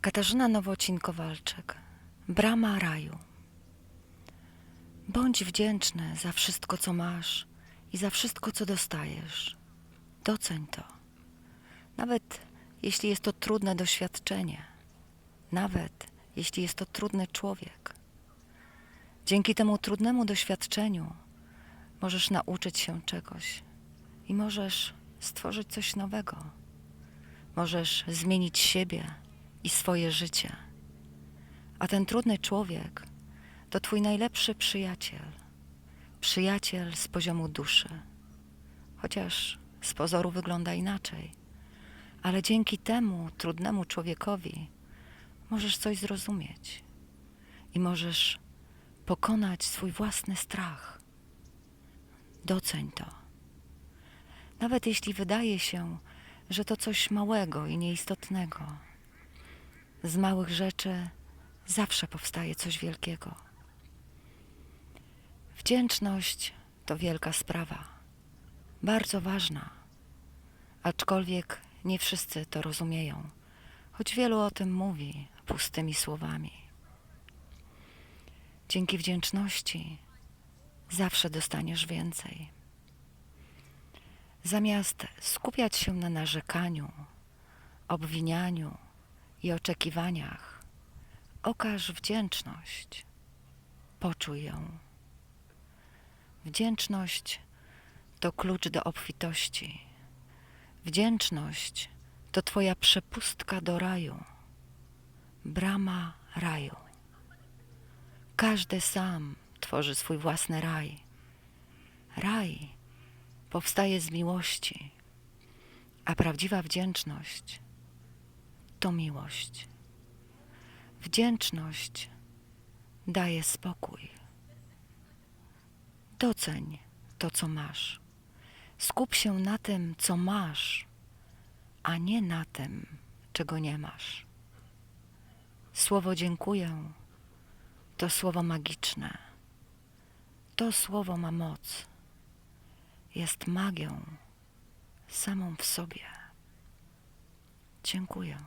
Katarzyna Nowocin-Kowalczyk, Brama raju. Bądź wdzięczny za wszystko, co masz i za wszystko, co dostajesz. Doceń to. Nawet jeśli jest to trudne doświadczenie, nawet jeśli jest to trudny człowiek. Dzięki temu trudnemu doświadczeniu możesz nauczyć się czegoś i możesz stworzyć coś nowego. Możesz zmienić siebie i swoje życie. A ten trudny człowiek to Twój najlepszy przyjaciel. Przyjaciel z poziomu duszy. Chociaż z pozoru wygląda inaczej. Ale dzięki temu trudnemu człowiekowi możesz coś zrozumieć i możesz pokonać swój własny strach. Doceń to. Nawet jeśli wydaje się, że to coś małego i nieistotnego. Z małych rzeczy zawsze powstaje coś wielkiego. Wdzięczność to wielka sprawa, bardzo ważna, aczkolwiek nie wszyscy to rozumieją, choć wielu o tym mówi pustymi słowami. Dzięki wdzięczności zawsze dostaniesz więcej. Zamiast skupiać się na narzekaniu, obwinianiu i oczekiwaniach, okaż wdzięczność, poczuj ją. Wdzięczność to klucz do obfitości. Wdzięczność to Twoja przepustka do raju, brama raju. Każdy sam tworzy swój własny raj. Raj powstaje z miłości, a prawdziwa wdzięczność to miłość. Wdzięczność daje spokój. Doceń to, co masz. Skup się na tym, co masz, a nie na tym, czego nie masz. Słowo dziękuję to słowo magiczne. To słowo ma moc. Jest magią samą w sobie. Dziękuję.